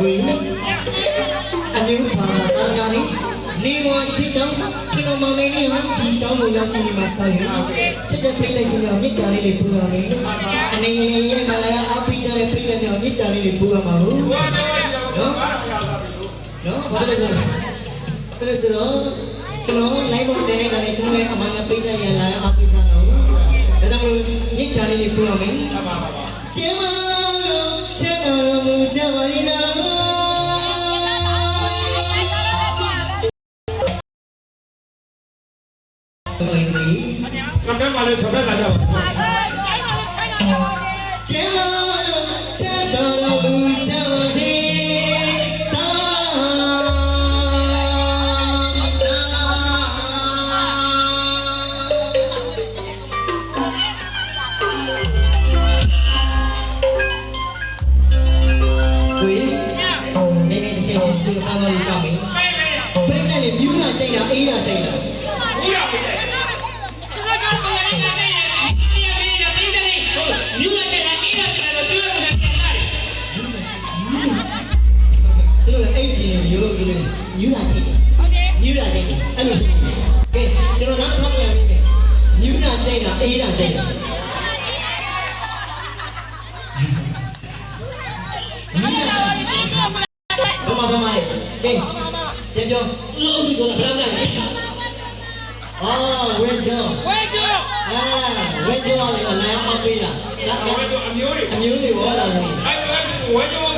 ခွေအမျိုးဘာသာတရားလေးနေဝစီတောင်းဖြစ် မောင်လေးလေးဟာဒီเจ้าကိုရောက်ကြည့်နေမှာဆိုင်ရချစ်တဲ့ပြိလိုက်ချင်းတော့မြစ်တာလေးတွေပူတော်နေအနေနဲ့ရဲ့ကလည်းအပိကြတဲ့ပြိလိုက်တော့မြစ်တာလေးတွေပူတော်မှာလို့ ဘုရားတော်ရှိတော်ဘာသာဖျားသားပြီလို့ နော်ဘာလို့လဲဆိုတော့ဒါလို့ဆိုတော့ကျွန်တော်နိုင်ဖို့တဲ့နေတာလေကျွန်တော်ရဲ့အမှန်ကပြိလိုက်ရလာအပိကြတော့ဒါကြောင့်မလို့မြစ်တာလေးတွေပူတော်မယ် ပါပါပါပါ ကျမ ချက်တက်ပါလေချက်တက်လာကြပါကျမတို့ချမ်းသာတော်မူကြပါစေတာကိုယ်နေနေစေစေစကူအားလုံးကောင်းပြီဘယ်နဲ့မြူးတာချိန်တာအေးတာချိန်တာဘုရားမကျသူ တို့လည်းအိတ်ချင်မျိုးလို့သူတို့မြူးတာချိန်တာမြူးတာချိန်တာအဲ့လိုကဲကျွန်တော်နောက်တစ်ခါပြန်ပြီးမယ်မြူးတာချိန်တာအေးတာချိန်တာဘာမှဘာမှလေကဲပြန်ပြောသူတို့အုပ်ကြီးကလည်း ဘယ်လောက်လဲအော်ဝင်းချောအာဝင်းချောလည်းအလမ်းမပေးတာဒါဝဲကျော်အမျိုးတွေအမျိုးတွေဘောလာလို့အဲဝဲဝဲကျော်ဆို